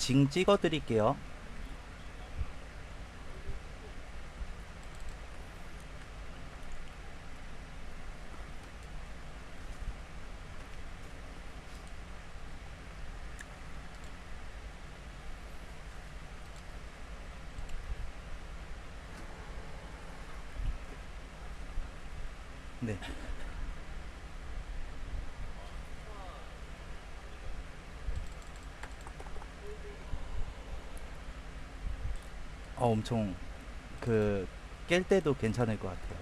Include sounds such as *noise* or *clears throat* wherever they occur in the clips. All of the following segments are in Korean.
징 찍어 드릴게요. 네. 어, 엄청 그 깰 때도 괜찮을 것 같아요.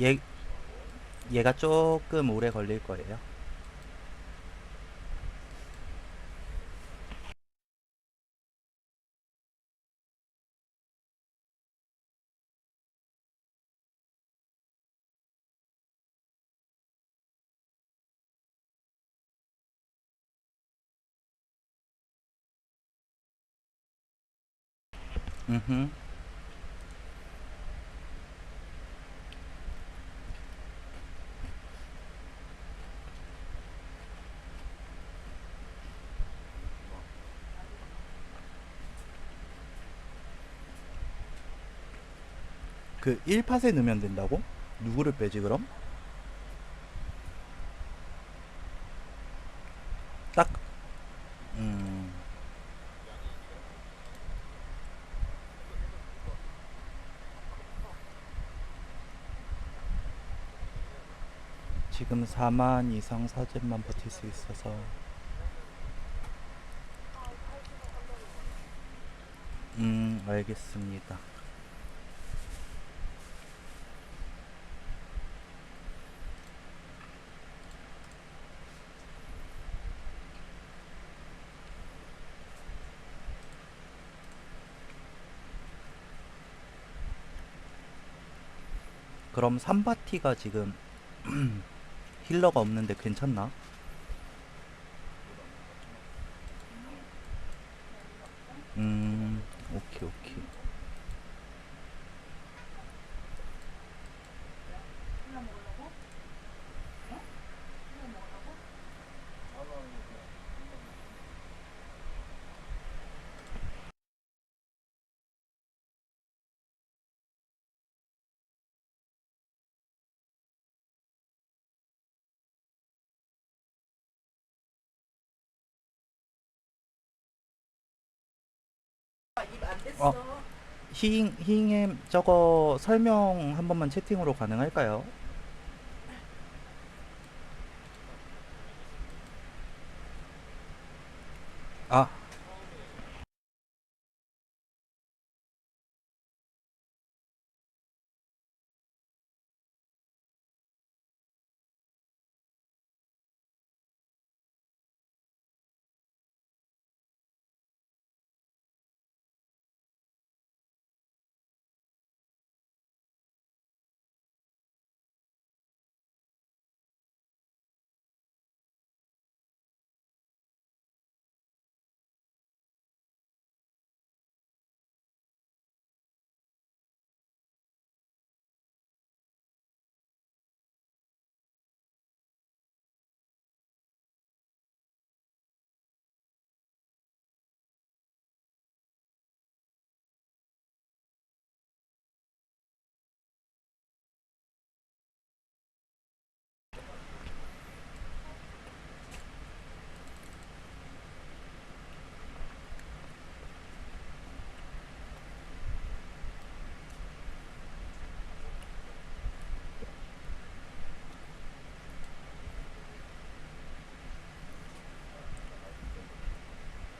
얘 얘가 조금 오래 걸릴 거예요. 음. 그 1팟에 넣으면 된다고? 누구를 빼지 그럼? 딱 음. 지금 4만 이상 사진만 버틸 수 있어서 음 알겠습니다 그럼 3바티가 지금 *clears throat* 힐러가 없는데 괜찮나? 음, 오케이, 오케이. 어, 히잉, 히잉엠 저거 설명 한 번만 채팅으로 가능할까요? 아,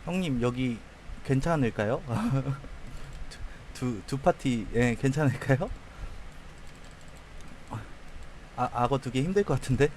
형님 여기 괜찮을까요? *laughs* 두, 두 파티, 예, 괜찮을까요? 아, 악어 두 개 힘들 것 같은데?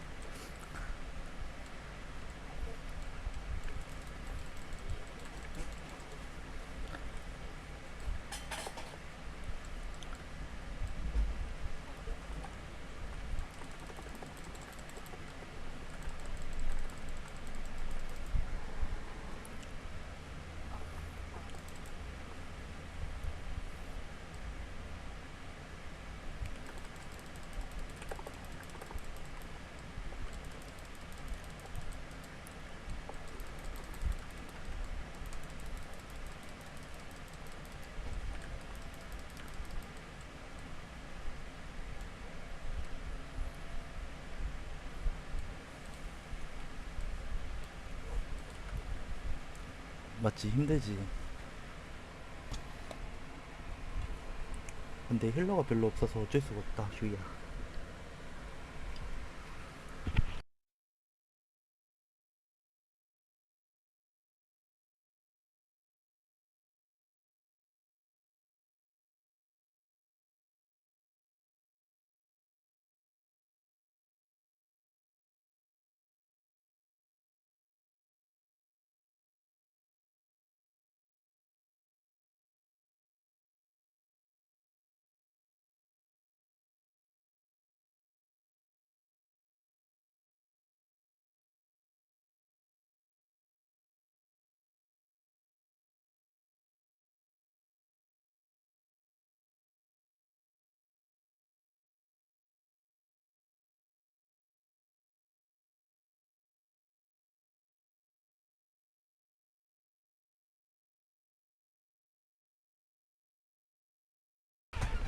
맞지? 힘들지. 근데 힐러가 별로 없어서 어쩔 수가 없다 휴야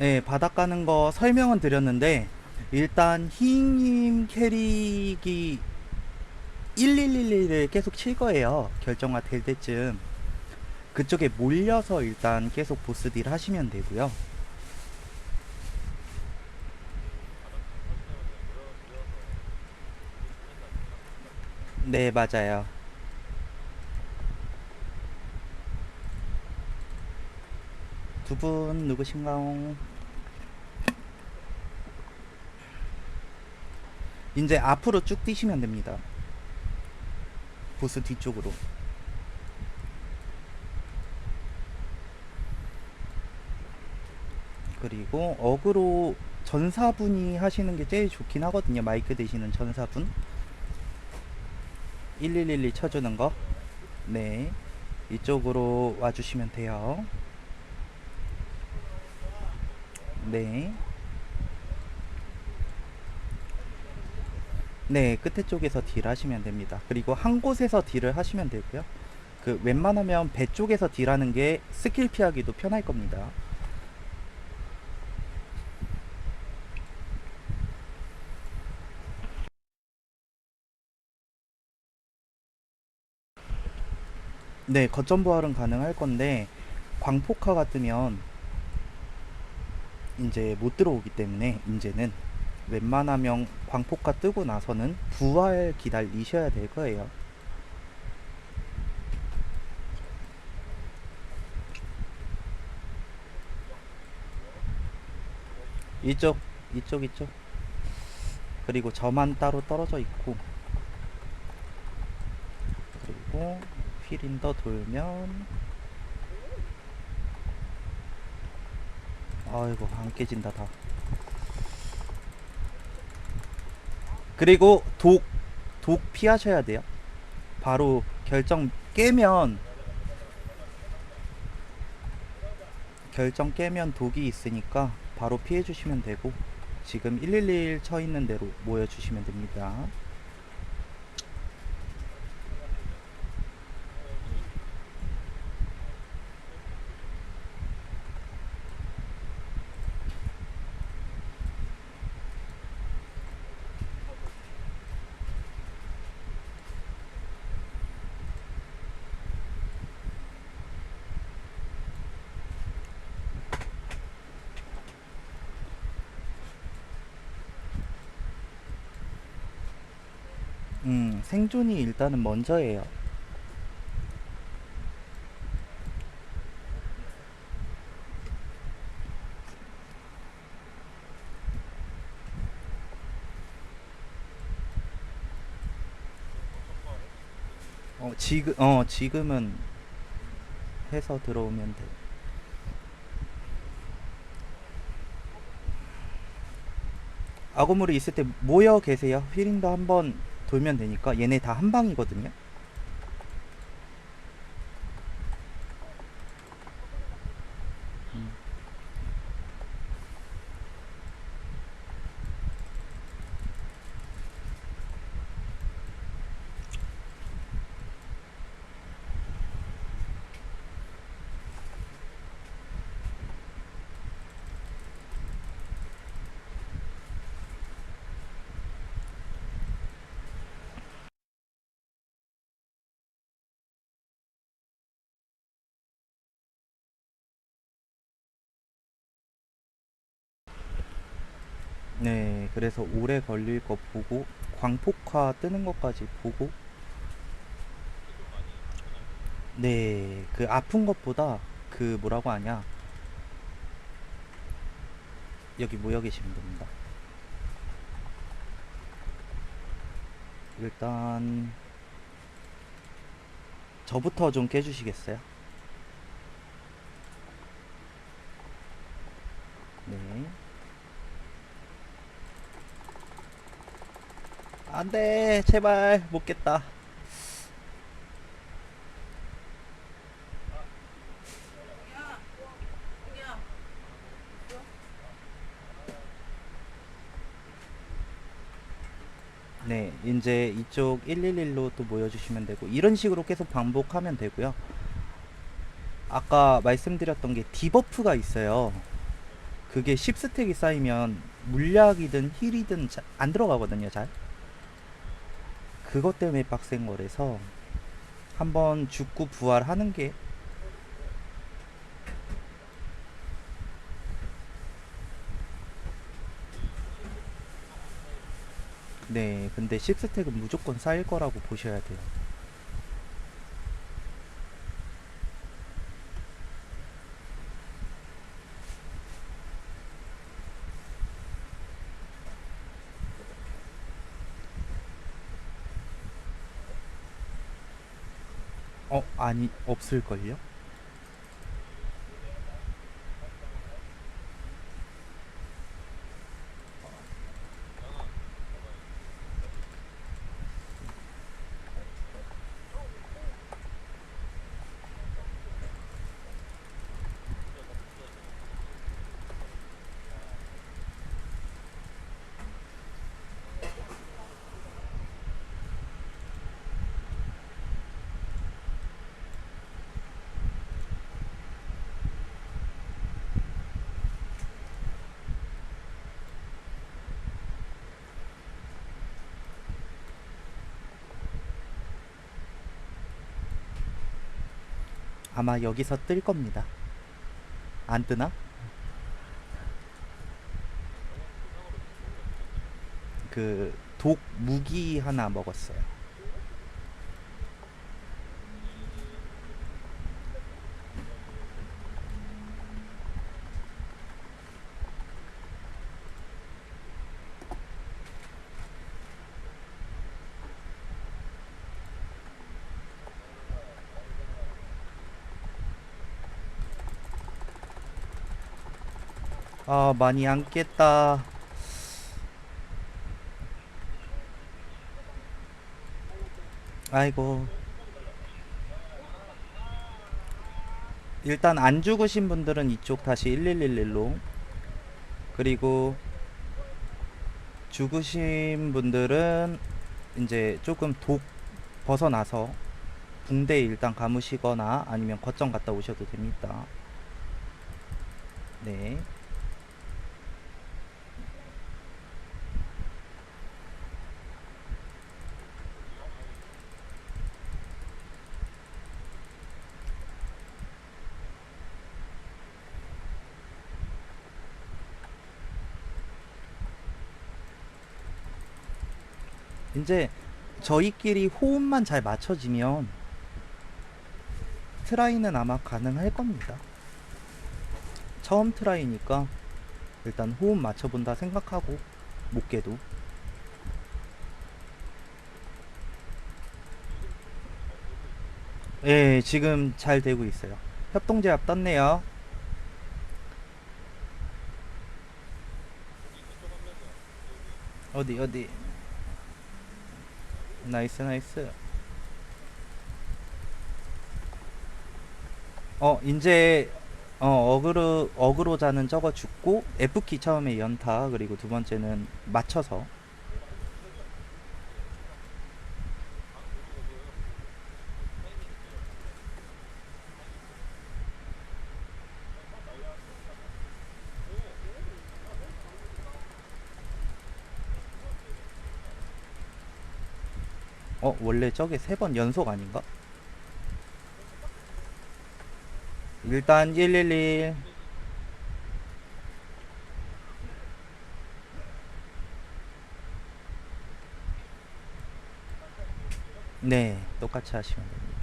네, 바닥 가는 거 설명은 드렸는데 일단 희잉님 캐릭이 1111을 계속 칠 거예요. 결정화 될 때쯤 그쪽에 몰려서 일단 계속 보스 딜 하시면 되고요. 네, 맞아요. 두 분 누구신가요? 이제 앞으로 쭉 뛰시면 됩니다. 보스 뒤쪽으로. 그리고 어그로 전사분이 하시는 게 제일 좋긴 하거든요. 마이크 되시는 전사분. 1111 쳐주는 거. 네. 이쪽으로 와주시면 돼요. 네. 네, 끝에 쪽에서 딜 하시면 됩니다. 그리고 한 곳에서 딜을 하시면 되고요. 그 웬만하면 배 쪽에서 딜하는 게 스킬 피하기도 편할 겁니다. 네, 거점 부활은 가능할 건데 광폭화가 뜨면 이제 못 들어오기 때문에 이제는 웬만하면 광폭화 뜨고 나서는 부활 기다리셔야 될 거예요. 이쪽, 이쪽, 이쪽. 그리고 저만 따로 떨어져 있고. 그리고 휠인더 돌면 아이고 안 깨진다 다 그리고 독, 독 피하셔야 돼요. 바로 결정 깨면 결정 깨면 독이 있으니까 바로 피해 주시면 되고 지금 111 쳐 있는 대로 모여 주시면 됩니다 음 생존이 일단은 먼저예요 어 지금 어 지금은 해서 들어오면 돼. 아고물이 있을 때 모여 계세요. 휘링도 한번 돌면 되니까 얘네 다 한 방이거든요. 네, 그래서 오래 걸릴 거 보고 광폭화 뜨는 것까지 보고 네, 그 아픈 것보다 그 뭐라고 하냐 여기 모여 계시면 됩니다. 일단 저부터 좀 깨주시겠어요? 네. 안 돼, 제발 못 깼다. 네, 이제 이쪽 111로 또 모여주시면 되고 이런 식으로 계속 반복하면 되고요. 아까 말씀드렸던 게 디버프가 있어요. 그게 10스택이 쌓이면 물약이든 힐이든 자- 안 들어가거든요, 잘. 그것 때문에 빡센 거라서 한번 죽고 부활하는 게 네, 근데 10스택은 무조건 쌓일 거라고 보셔야 돼요. 어, 아니, 없을걸요? 아마 여기서 뜰 겁니다. 안 뜨나? 그 독 무기 하나 먹었어요. 아, 많이 안 깼다. 아이고. 일단 안 죽으신 분들은 이쪽 다시 1111로. 그리고 죽으신 분들은 이제 조금 독 벗어나서 붕대 일단 감으시거나 아니면 거점 갔다 오셔도 됩니다. 네. 이제 저희끼리 호흡만 잘 맞춰지면 트라이는 아마 가능할 겁니다. 처음 트라이니까 일단 호흡 맞춰본다 생각하고 못 깨도 예 지금 잘 되고 있어요. 협동제압 떴네요. 어디 어디 나이스 나이스. 어 이제 어 어그로 어그로자는 저거 죽고 F키 처음에 연타 그리고 두 번째는 맞춰서 어 원래 저게 세 번 연속 아닌가? 일단 111 네, 똑같이 하시면 됩니다.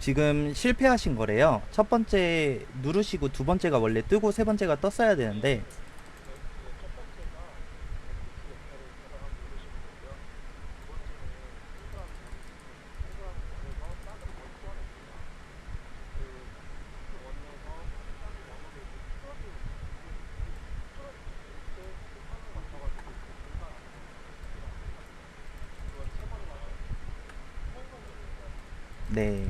지금 실패하신 거래요. 첫 번째 누르시고 두 번째가 원래 뜨고 세 번째가 떴어야 되는데 네.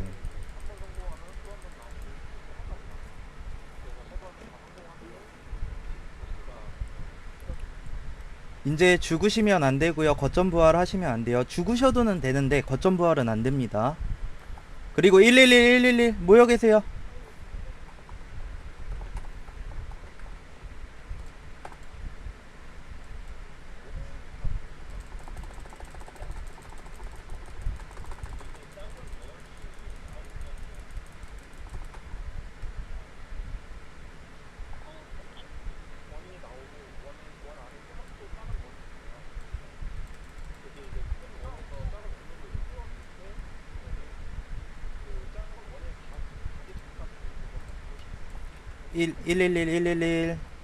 이제 죽으시면 안 되고요. 거점 부활 하시면 안 돼요. 죽으셔도는 되는데 거점 부활은 안 됩니다. 그리고 111 111 모여 계세요. 일111 111 버-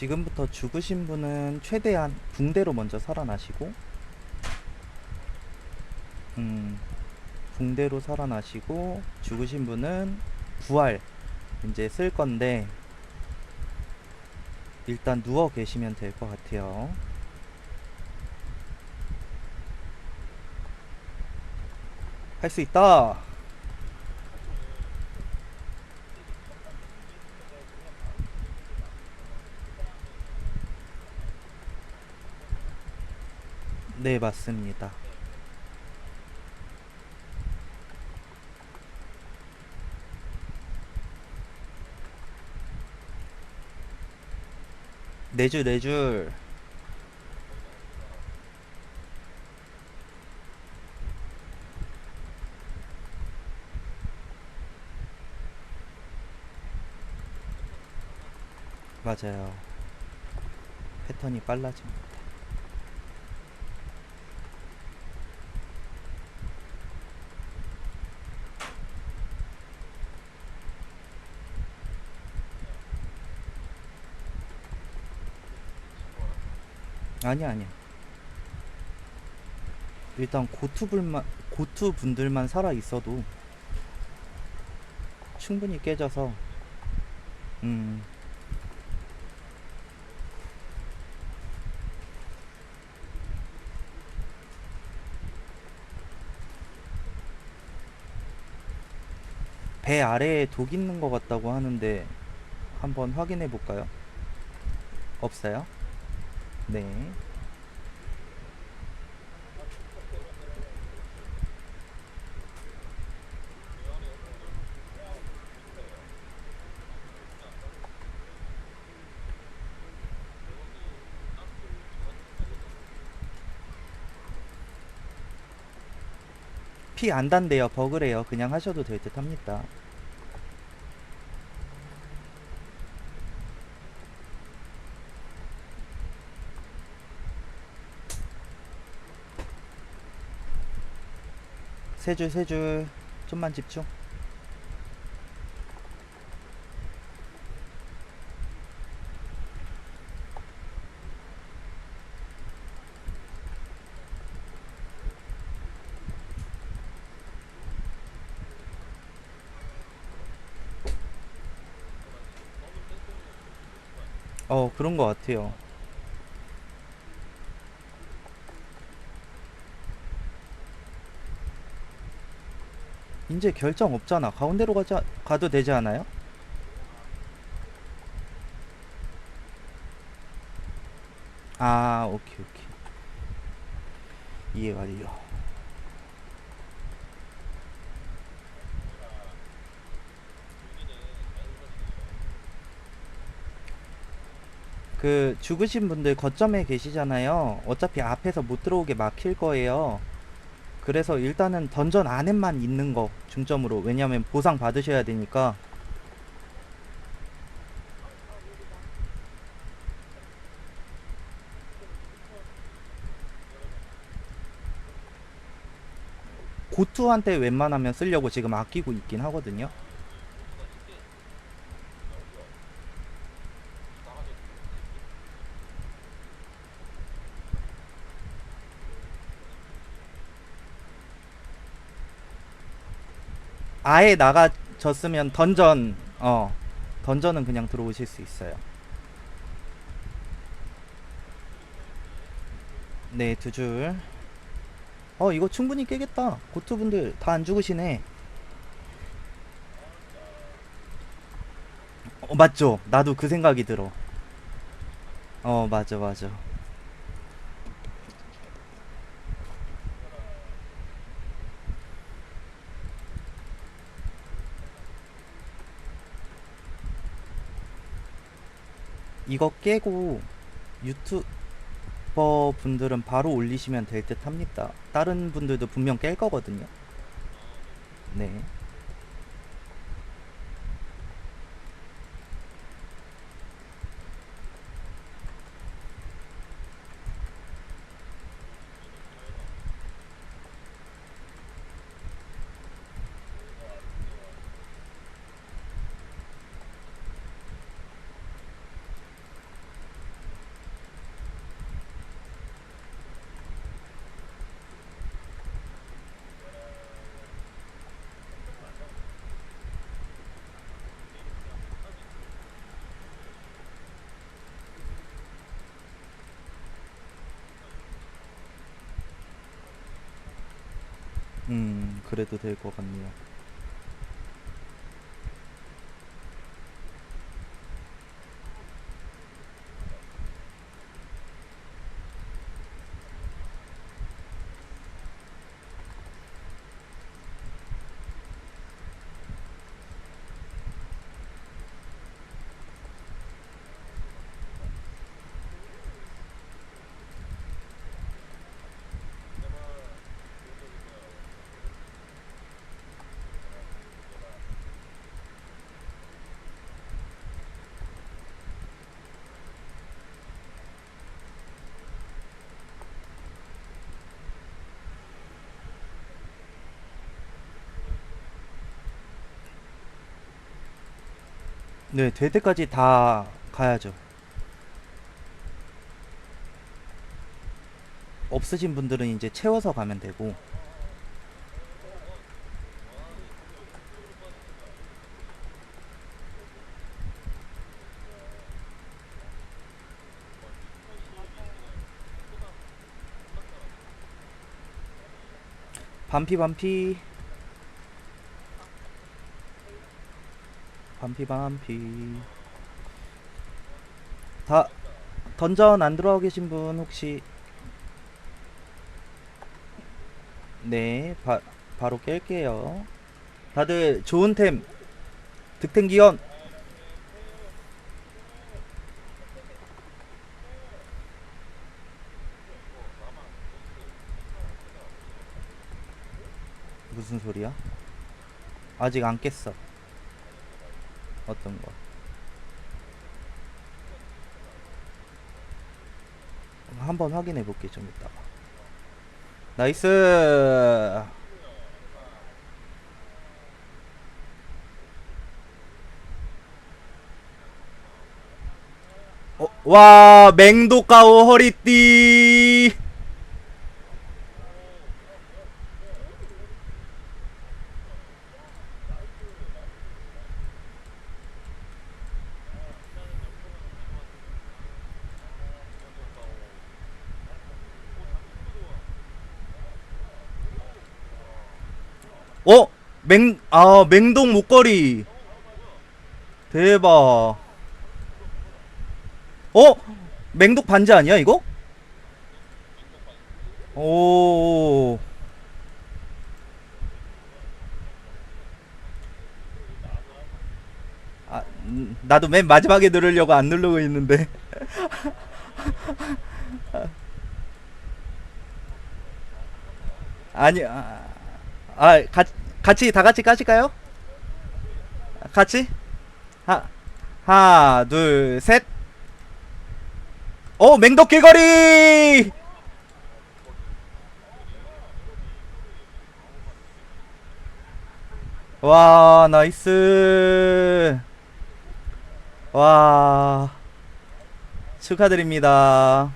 지금부터 죽으신 분은 최대한 붕대로 먼저 살아나시고 음, 붕대로 살아나시고 죽으신 분은 부활 이제 쓸 건데 일단 누워 계시면 될 것 같아요. 할 수 있다. 네, 맞습니다. 네 줄, 네 줄. 맞아요. 패턴이 빨라집니다. 아니야, 아니야. 일단 고투분만 고투 분들만 살아 있어도 충분히 깨져서 음 배 아래에 독 있는 것 같다고 하는데 한번 확인해 볼까요? 없어요? 네. 피 안 단대요. 버그래요. 그냥 하셔도 될 듯 합니다. 세 줄, 세 줄. 좀만 집중. 어, 그런 것 같아요. 이제 결정 없잖아. 가운데로 가자, 가도 되지 않아요? 아, 오케이, 오케이. 이해 완료. 그 죽으신 분들 거점에 계시잖아요. 어차피 앞에서 못 들어오게 막힐 거예요. 그래서 일단은 던전 안에만 있는 거 중점으로 왜냐면 보상 받으셔야 되니까 고투한테 웬만하면 쓰려고 지금 아끼고 있긴 하거든요. 아예 나가졌으면 던전 어 던전은 그냥 들어오실 수 있어요. 네, 두 줄. 어, 이거 충분히 깨겠다. 고투분들 다 안 죽으시네. 어, 맞죠? 나도 그 생각이 들어. 어, 맞아, 맞아. 이거 깨고 유튜버 분들은 바로 올리시면 될 듯 합니다. 다른 분들도 분명 깰 거거든요. 네. 음, 그래도 될 것 같네요. 네, 될 때까지 다 가야죠. 없으신 분들은 이제 채워서 가면 되고. 반피 반피 반피 반피. 다 던전 안 들어가 계신 분 혹시? 네 바, 바로 깰게요. 다들 좋은 템 득템 기원. 무슨 소리야? 아직 안 깼어 어떤 거? 한번 확인해 볼게 좀 이따가. 나이스. 어, 와 맹도가오 허리띠. 어? 맹, 아, 맹동 목걸이. 대박. 어? 맹독 반지 아니야, 이거? 오. 아, 음, 나도 맨 마지막에 누르려고 안 누르고 있는데. *laughs* 아니, 아, 아, 같이, 같이, 다 같이 까실까요? 같이? 하, 하나, 둘, 셋. 오, 맹독 길거리! 와, 나이스. 와, 축하드립니다.